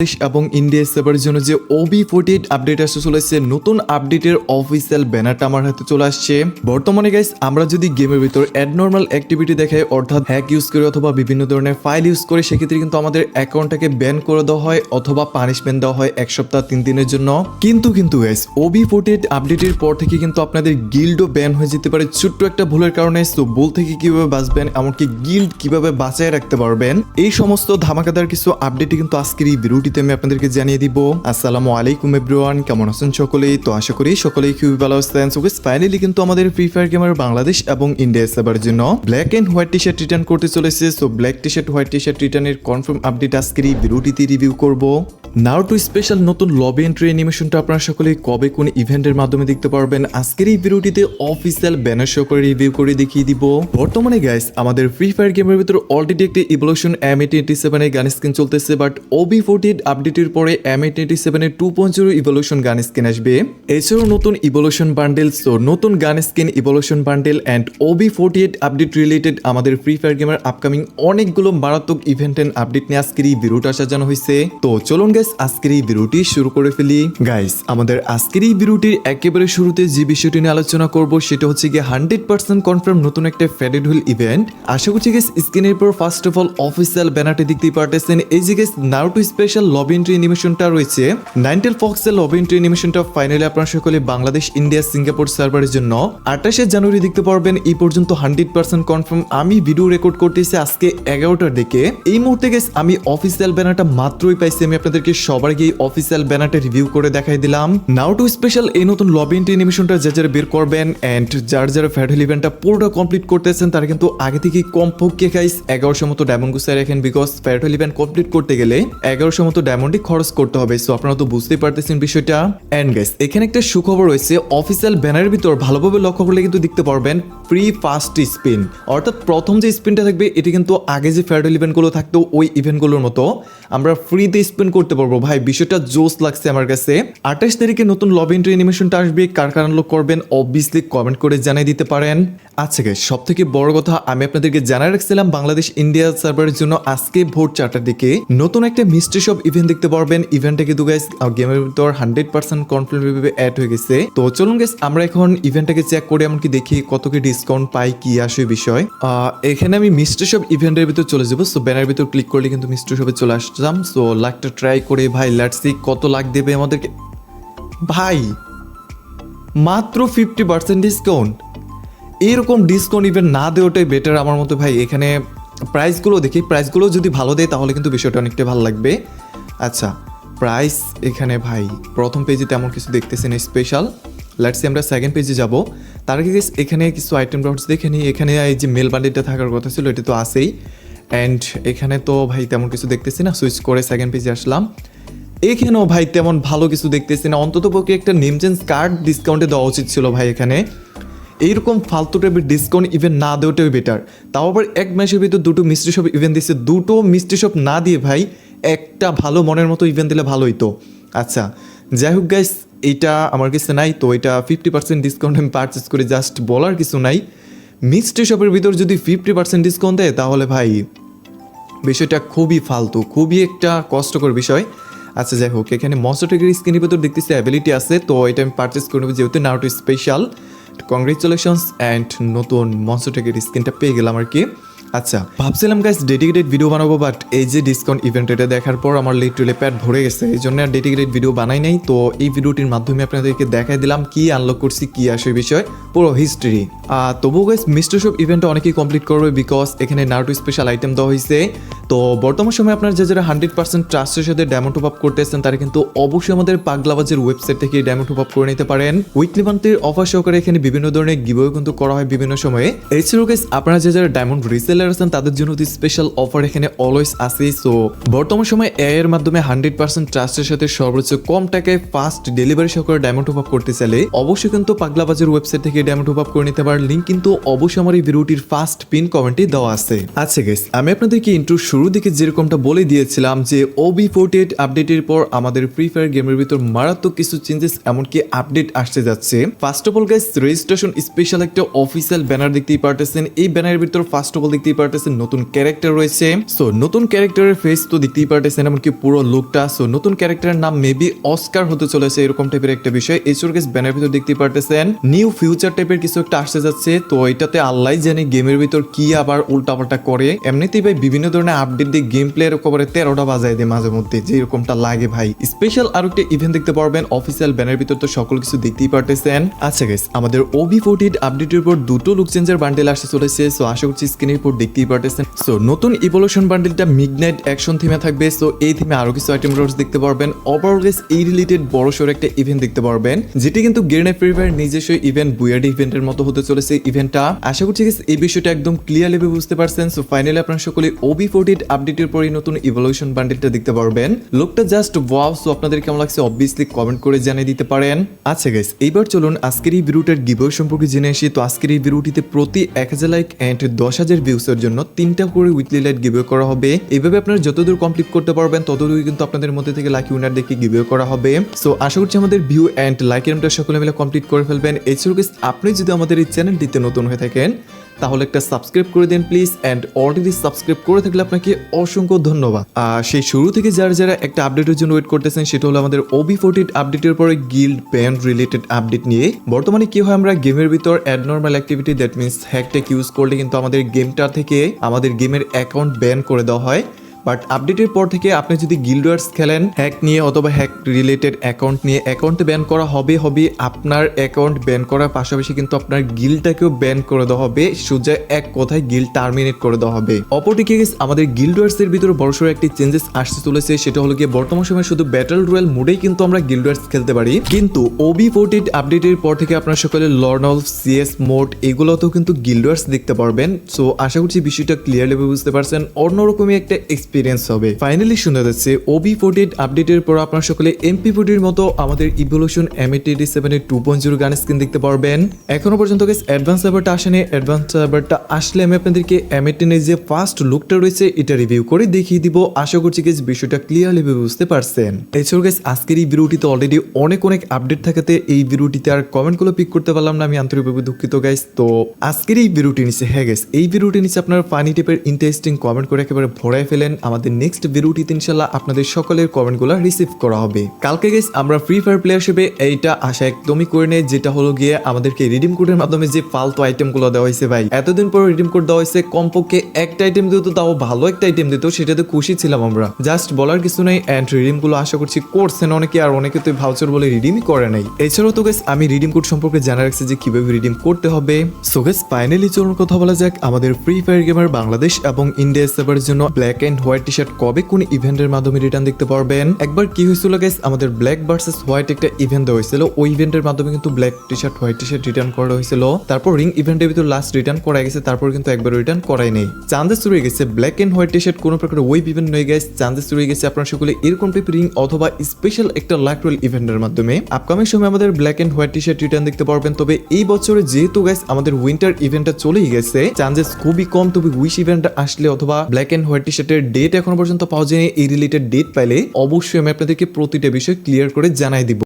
এবং ইন্ডিয়া সেভারের জন্য যে ওবি ফোর্টি এইট আপডেট আসতে চলেছে, নতুন আপডেটের অফিসিয়াল ব্যানারটা আমার হাতে চলে আসছে। বর্তমানে গাইস আমরা যদি গেমের ভিতর অ্যাডনর্মাল অ্যাক্টিভিটি দেখাই, অর্থাৎ হ্যাক ইউজ করে অথবা বিভিন্ন ধরনের ফাইল ইউজ করে, সেক্ষেত্রে কিন্তু আমাদের অ্যাকাউন্টটাকে ব্যান করে দেওয়া হয় অথবা পানিশমেন্ট দেওয়া হয় এক সপ্তাহ তিন দিনের জন্য। কিন্তু কিন্তু গাইস ওবি ফোর্টি এইট আপডেটের পর থেকে কিন্তু আপনাদের গিল্ডও ব্যান হয়ে যেতে পারে। ছোট্ট একটা ভুলের কারণে সো ভুল থেকে কীভাবে বাঁচবেন, এমনকি গিল্ড কীভাবে বাঁচায় রাখতে পারবেন, এই সমস্ত ধামাকাদার কিছু আপডেট কিন্তু আজকের এই ভিডিওটিতে আমি আপনাদেরকে জানিয়ে দিব, আসসালামু আলাইকুম এভরিওয়ান, কেমন আছেন সকলেই? তো আশা করি সকলেই খুবই ভালো আছেন। সো ফাইনালি কিন্তু আমাদের ফ্রি ফায়ার গেমার বাংলাদেশ এবং ইন্ডিয়া সেবার জন্য black and white T shirt return করতে চলেছে। So black T shirt white T shirt রিটার্নের কনফার্ম আপডেট আজকের এই ভিডিওটিতে রিভিউ করব। নাও টু স্পেশাল নতুন লবি এন্ট্রি অ্যানিমেশনটা আপনারা সকলেই কবে কোন ইভেন্টের মাধ্যমে দেখতে পারবেন, আজকের এই ভিডিওটিতে অফিসিয়াল ব্যানার শো করে রিভিউ করে দেখিয়ে দিব। বর্তমানে গাইস আমাদের ফ্রি ফায়ার গেমের ভিতরে অলরেডি একটি ইভলিউশন এম এ টোয়েন্টি সেভেনের গান স্কিন চলতেছে বাট ওবি ফোর্টি এইট আপডেটের পরে এম এ টোয়েন্টি সেভেনের two point zero evolution gun skin আসবে। এছাড়াও নতুন ইভলিউশন বান্ডেল সো নতুন gun skin evolution bundle and OB forty eight update related আমাদের ফ্রি ফায়ার গেমের আপকামিং অনেকগুলো মারাত্মক ইভেন্ট এন্ড আপডেট নিয়ে আজকের এই ভিডিওটা সাজানো হয়েছে। তো চলুন গাইস আজকের এই ভিডিওটি শুরু করে ফেলি। গাইস আমাদের আজকের এই ভিডিওটির একেবারে শুরুতে যে বিষয়টি নিয়ে আলোচনা করব, সেটা হচ্ছে গিয়ে হান্ড্রেড পার্সেন্ট কনফার্ম নতুন একটা ফেডেড হুইল ইভেন্ট আশা করছি গেস স্ক্রিনের পর ফার্স্ট অফ অল অফিসিয়াল ব্যানারটি দেখতেই পারতেছেন। এই যে guys Naruto special lobby entry রয়েছে। নাইনটেল লবি এন্ট্রি ফাইনালি আপনারা সকলে বাংলাদেশ ইন্ডিয়া সিঙ্গাপুর সার্ভারের জন্য। আঠাশে জানুয়ারি দেখতে পারবেন, এই পর্যন্ত হান্ড্রেড পার্সেন্ট কনফার্ম আমি ভিডিও রেকর্ড করতেছি আজকে এগারোটার দিকে। এই মুহূর্তে গেস আমি অফিসিয়াল ব্যানারটা মাত্রই পাইছি। আমি আপনাদেরকে সবার গিয়ে অফিসিয়াল ব্যানারটা রিভিউ করে দেখাই দিলাম। নাও টু স্পেশাল এই নতুন লবি এন্ট্রি অ্যানিমেশনটা যারা বের করবেন এন্ড যার যারা ফ্যাডেল ইভেন্টটা পুরোটা কমপ্লিট করতেছেন, তারা কিন্তু আগে থেকে কমপক্ষে গাইস এগারোশো মতো ডায়মন্ড গুছিয়ে রাখেন বিকজ ফ্যাডেল ইভেন্ট কমপ্লিট করতে গেলে এগারোশো মতো ডায়মন্ডই খরচ করতে হবে সো আপনারা তো বুঝতেই পারতেছেন বিষয়টা। এন্ড গাইস এখানে একটা সুখবর রয়েছে অফিসিয়াল ব্যানারের ভিতর ভালোভাবে লক্ষ্য করলে কিন্তু দেখতে পারবেন ফ্রি ফার্স্ট স্পিন অর্থাৎ প্রথম যে স্পিনটা থাকবে, এটি কিন্তু আগে যে ফেয়ারডেল ইভেন্টগুলো থাকতো, ওই ইভেন্টগুলোর মতো। আমরা ফ্রিতে স্পিন করতে পারব। ভাই, বিষয়টা জোস লাগছে আমার কাছে। আঠাশ তারিখে নতুন লব এন্ট্রি অ্যানিমেশনটা আসবে, কার কার আনলক করবেন অবভিয়াসলি কমেন্ট করে জানিয়ে দিতে পারেন। আচ্ছা গাইস সব থেকে বড় কথা, আমি আপনাদেরকে জানাই রাখছিলাম বাংলাদেশ ইন্ডিয়া সার্ভারের জন্য আজকে ভোর চারটার দিকে নতুন একটা মিস্ট্রি শপ ইভেন্ট দেখতে পারবেন। ইভেন্টটা কিন্তু গাইস গেমের ভিতর হান্ড্রেড পার্সেন্ট কনফার্ম অ্যাড হয়ে গেছে। তো চলুন গাইস আমরা এখন ইভেন্টটাকে চেক করে এমনকি দেখি কত কি ডিসকাউন্ট পাই, কি আসে বিষয়। এখানে আমি মিস্ট্রি শপ ইভেন্টের ভিতর চলে যাব। সো ব্যানার ভিতর ক্লিক করলে কিন্তু মিস্টার শপে চলে আসলাম সো লাখটা ট্রাই করে ভাই লেটস কত লাখ দেবে আমাদেরকে। ভাই, মাত্র ফিফটি পার্সেন্ট ডিসকাউন্ট এরকম ডিসকাউন্ট ইভেন্ট না দেওয়াটাই বেটার আমার মতো ভাই। এখানে প্রাইসগুলো দেখি, প্রাইসগুলো যদি ভালো দেয় তাহলে কিন্তু বিষয়টা অনেকটা ভালো লাগবে। আচ্ছা প্রাইস এখানে ভাই, প্রথম পেজে তেমন কিছু দেখতেছি না স্পেশাল লেটসি আমরা সেকেন্ড পেজে যাব। তার আগে এখানে কিছু আইটেম ডটস দেখে নিই। এখানে এই যে মেল বান্ডিলটা থাকার কথা ছিল, এটা তো আছেই। অ্যান্ড এখানে তো ভাই তেমন কিছু দেখতেছি না সুইচ করে সেকেন্ড পেজে আসলাম। এখানেও ভাই তেমন ভালো কিছু দেখতেছি না। অন্তত পক্ষে একটা নেম কার্ড ডিসকাউন্টে দেওয়া উচিত ছিল ভাই এখানে। এইরকম ফালতু টাইপের ডিসকাউন্ট ইভেন না দেওয়াটাই বেটার তাও আবার এক মাসের ভিতর দুটো মিস্ট্রি শপ ইভেন্ট দিচ্ছে দুটো মিস্ট্রি শপ না দিয়ে ভাই একটা ভালো মনের মতো ইভেন্ট দিলে ভালো হইতো। আচ্ছা যাই হোক গাইস এইটা আমার কাছে নাই, তো এটা ফিফটি পার্সেন্ট ডিসকাউন্ট আমি পারচেস করে জাস্ট বলার কিছু নাই। মিস্ট্রি শপের ভিতর যদি ফিফটি পার্সেন্ট ডিসকাউন্ট দেয়, তাহলে ভাই বিষয়টা খুবই ফালতু, খুবই একটা কষ্টকর বিষয়। আচ্ছা যাই হোক, এখানে মনস্টারটেকের স্ক্রিনের ভিতর দেখতেছি অ্যাবিলিটি আছে, তো এটা আমি পারচেস করে নেব, যেহেতু নাউটু স্পেশাল কংগ্রেচুলেশনস অ্যান্ড নতুন মনস্টারটেকের স্ক্রিনটা পেয়ে গেলাম আর কি। আচ্ছা ভাবছিলাম গাইস ডেডিকেটেড ভিডিও বানাবো বাট এই যে ডিসকাউন্ট ইভেন্ট এটা দেখার পর আমার লিটারেলি প্যাড ভরে গেছে। এই জন্য আর ডেডিকেটেড ভিডিও বানাই নাই। তো এই ভিডিওটির মাধ্যমে আপনাদেরকে দেখাই দিলাম কি আনলক করছি, কি আসে বিষয়, পুরো হিস্ট্রি তবুও গাইস মিস্টার শপ ইভেন্টটা অনেকেই কমপ্লিট করবে বিকজ এখানে নারুটো স্পেশাল আইটেম দেওয়া হয়েছে। তো বর্তমান সময়ে আপনার যে যারা হান্ড্রেড পার্সেন্ট ট্রাস্টের সাথে ড্যামো টপ আপ করতেছেন, তারা কিন্তু অবশ্যই আমাদের পাগলাবাজের ওয়েবসাইট থেকে ড্যামো টপ আপ করে নিতে পারেন। উইকলি মান্থের অফার সহকারে এখানে বিভিন্ন ধরনের গিভও কিন্তু করা হয় বিভিন্ন সময়ে। এছাড়াও গাইস আপনারা যে যারা ডায়মন্ড রিসেলার আছেন তাদের জন্য স্পেশাল অফার এখানে অলওয়েজ আছে সো বর্তমান সময়ে এ এর মাধ্যমে হান্ড্রেড পার্সেন্ট ট্রাস্টের সাথে সর্বোচ্চ কম টাকায় ফাস্ট ডেলিভারি সহকারে ডায়মন্ড টপ আপ করতে চাইলে অবশ্যই কিন্তু পাগলাবাজের ওয়েবসাইট থেকে ডায়মন্ড টপ আপ করে নিতে পারেন। লিঙ্ক কিন্তু অবশ্যই আমার এই ভিডিওটির ফার্স্ট পিন কমেন্টে দেওয়া আছে। আচ্ছা গেস আমি আপনাদেরকে ইন্ট্রো শুরুর দিকে যেরকমটা বলে দিয়েছিলাম যে ওবি ফোর্টি এইট আপডেটের পর আমাদের ফ্রি ফায়ার গেমের ভিতর মারাত্মক কিছু চেঞ্জেস এমনকি আপডেট আসতে যাচ্ছে। First of all guys registration special একটা অফিসিয়াল ব্যানার দেখতেই পারতেছেন। এই ব্যানারের ভিতর ফার্স্ট অফ অল দেখতেই দেখতেই পারতেছেন নতুন ক্যারেক্টার রয়েছে। সো নতুন ক্যারেক্টারের ফেস তো দেখতেই পারতেছেন এমনকি পুরো লুকটা সো নতুন ক্যারেক্টারের নাম মেবি অস্কার হতে চলেছে এরকম টাইপের একটা বিষয়। এছাড়া গেস ব্যানার ভিতর দেখতেই পারতেছেন। নিউ ফিউচার টাইপের কিছু একটা আসতে যাচ্ছে। তো এটাতে আল্লাহ জানে গেমের ভিতর কি আবার উল্টাপাল্টা করে। এমনিতেই ভাই বিভিন্ন ধরনের আপডেট দিয়ে গেম প্লে এর কভারে তেরোটা বাজায় দেয় মাঝে মধ্যে। যে এরকমটা লাগে ভাই। স্পেশাল আর একটা ইভেন্ট দেখতে পারবেন। অফিসিয়াল ব্যানার ভিতর তো সকল কিছু দেখতেই পারতেছেন। আচ্ছা গেস আমাদের ওবি ফোর্টিড আপডেটের উপর দুটো লুক চেঞ্জের বান্ডেল আসতে চলেছে। সো আশা করছি স্ক্রিনের উপর দেখতেই পারতেছেন। সো নতুন ইভলিউশন বান্ডেলটা মিডনাইট অ্যাকশন থিমে থাকবে। সো এই থিমে আরও কিছু আইটেম রোডস দেখতে পারবেন। ওভারঅল এই রিলেটেড বড় সড়ো একটা ইভেন্ট দেখতে পারবেন। যেটি কিন্তু গেরনে ফ্রি ফায়ার নিজস্ব ইভেন্ট বুয়ার্ড ইভেন্টের মতো হতে চলেছে ইভেন্টটা আশা করছি এই বিষয়টা একদম ক্লিয়ারলি বুঝতে পারছেন। সো ফাইনালি আপনারা সকলে ওবি ফোর্টিড আপডেটের পরই নতুন ইভলিউশন বান্ডেলটা দেখতে পারবেন। লোকটা জাস্ট ওয়াও সো আপনাদের কেমন লাগছে অবভিয়াসলি কমেন্ট করে জানিয়ে দিতে পারেন। আচ্ছা গাইস এইবার চলুন আজকের এই ভিডিওটার গিভওয়ে সম্পর্কে জেনে আসি। তো আজকের এই ভিডিওটিতে প্রতি এক হাজার লাইক অ্যান্ড দশ হাজার ভিউসের জন্য তিনটা করে উইকলি লাইট গিভওয়ে করা হবে। এইভাবে আপনারা যতদূর কমপ্লিট করতে পারবেন ততদূর কিন্তু আপনাদের মধ্যে থেকে লাকি উইনার দেখে গিভওয়ে করা হবে। সো আশা করছি আমাদের ভিউ অ্যান্ড লাইক এরমটা সকলে মিলে কমপ্লিট করে ফেলবেন। এছাড়াও আপনি যদি আমাদের এই চ্যানেলটিতে নতুন হয়ে থাকেন তাহলে একটা সাবস্ক্রাইব করে দিন প্লিজ অ্যান্ড অলরেডি সাবস্ক্রাইব করে থাকলে আপনাকে অসংখ্য ধন্যবাদ। আর সেই শুরু থেকে যারা যারা একটা আপডেটের জন্য ওয়েট করতেছেন, সেটা হলো আমাদের ওবি ফোর্টিড আপডেটের পরে গিল্ড ব্যান্ড রিলেটেড আপডেট নিয়ে। বর্তমানে কি হয় আমরা গেমের ভিতর abnormal activity that means hack tech use করলে কিন্তু আমাদের গেমটা থেকে আমাদের গেমের অ্যাকাউন্ট ব্যান করে দেওয়া হয়। বাট আপডেটের পর থেকে আপনি যদি গিল্ডওয়ার্স খেলেন হ্যাক নিয়ে অথবা হ্যাক রিলেটেড অ্যাকাউন্ট নিয়ে অ্যাকাউন্ট ব্যান করা হবে হবে আপনার অ্যাকাউন্ট ব্যান করার পাশাপাশি কিন্তু আপনার গিলটাকেও ব্যান করে দেওয়া হবে। সোজা এক কথায় গিল টার্মিনেট করে দেওয়া হবে। অপরদিকে আমাদের গিল্ডওয়ার্স এর ভিতরে বড়সড় একটি চেঞ্জেস আসতে চলেছে, সেটা হলো গিয়ে বর্তমান সময়ে শুধু ব্যাটল রয়্যাল মোডেই কিন্তু আমরা গিল্ডওয়ার্স খেলতে পারি। কিন্তু ওবি ফোর্টিড আপডেটের পর থেকে আপনার সকলে লর্নল সিএস মোড এগুলোতেও কিন্তু গিল্ডওয়ার্স দেখতে পারবেন। সো আশা করছি বিষয়টা ক্লিয়ারলি বুঝতে পারছেন। অন্যরকমই একটা এক্সপিরিয়েন্স হবে। ফাইনালি শোনা যাচ্ছে ওবি ফোর্টিড আপডেটের পর আপনারা সকলে এমপি ফোর্টির মতো আমাদের ইভলিউশন এমএটি সেভেন এর two point zero gun screen দেখতে পারবেন। এখনও পর্যন্ত গেছে অ্যাডভান্স সার্ভারটা আসেনি। অ্যাডভান্স সার্ভারটা আসলে আমি আপনাদেরকে এম এমএটিনের যে ফার্স্ট লুকটা রয়েছে, এটা রিভিউ করে দেখিয়ে দিব। আশা করছি গেস বিষয়টা ক্লিয়ারলি বুঝতে পারছেন। এছাড়াও গেস আজকের এই ভিডিওটিতে অলরেডি অনেক অনেক আপডেট থাকাতে এই ভিডিওটিতে আর কমেন্টগুলো পিক করতে পারলাম না, আমি আন্তরিকভাবে দুঃখিত গাইস তো আজকের এই ভিডিওটি নিচে হ্যাঁ গেস এই ভিডিওটি নিচে আপনার ফানি টিপের ইন্টারেস্টিং কমেন্ট করে একেবারে ভরাই ফেলেন। আমাদের নেক্সট ভিডিওটিতে ইনশাল্লাহ আপনাদের সকলের কমেন্টগুলো রিসিভ করা হবে। কালকে গেস আমরা ফ্রি ফায়ার প্লেয়ার হিসেবে এইটা আশা একদমই করে নেই, যেটা হলো গিয়ে আমাদেরকে রিডিম কোডের মাধ্যমে যে ফালতু আইটেমগুলো দেওয়া হয়েছে ভাই। এতদিন পর রিডিম কোড দেওয়া হয়েছে, কমপক্ষে একটা আইটেম দিত তাও ভালো একটা আইটেম দিত, সেটাতে খুশি ছিলাম আমরা। জাস্ট বলার কিছু নেই অ্যান্ড রিডিমগুলো আশা করছি করছেন অনেকে, আর অনেকে তো ভাউচার বলে রিডিমই করে নাই। এছাড়াও তো গেস আমি রিডিম কোড সম্পর্কে জানা রাখছি যে কীভাবে রিডিম করতে হবে। সো গেস ফাইনালি চলুন কথা বলা যাক আমাদের ফ্রি ফায়ার গেমার বাংলাদেশ এবং ইন্ডিয়া সার্ভারের জন্য black and white T shirt কবে কোন ইভেন্টের মাধ্যমে রিটার্ন দেখতে পারবেন? একবার কি হয়েছিল গেস আমাদের ব্ল্যাক ভার্সেস হোয়াইট একটা ইভেন্ট দেওয়া হয়েছিল। ওই ইভেন্টের মাধ্যমে কিন্তু black T shirt white T shirt return করা হয়েছিল। তারপর রিং ইভেন্টের ভিতর লাস্ট রিটার্ন করা গেছে, তারপর কিন্তু একবার রিটার্ন করাই নেই। চান্সেস রয়ে গেছে black and white T shirt কোনো প্রকার ওই ইভেন্ট নয় গেছে চান্সেস রয়ে গেছে আপনারা সকলে এরকম টাইপ রিং অথবা স্পেশাল একটা লাইটওয়েল ইভেন্টের মাধ্যমে। আপকামিং সময় আমাদের black and white T shirt return দেখতে পারবেন। তবে এই বছরে যেহেতু গাইস আমাদের উইন্টার ইভেন্টটা চলেই গেছে চান্সেস খুবই কম। তবে উইশ ইভেন্ট আসলে অথবা ব্ল্যাক এন্ড হোয়াইট টি শার্টের ডেট এখনও পর্যন্ত পাওয়া যায়নি। এই রিলেটেড ডেট পাইলে অবশ্যই আমি আপনাদেরকে প্রতিটা বিষয় ক্লিয়ার করে জানাই দিব।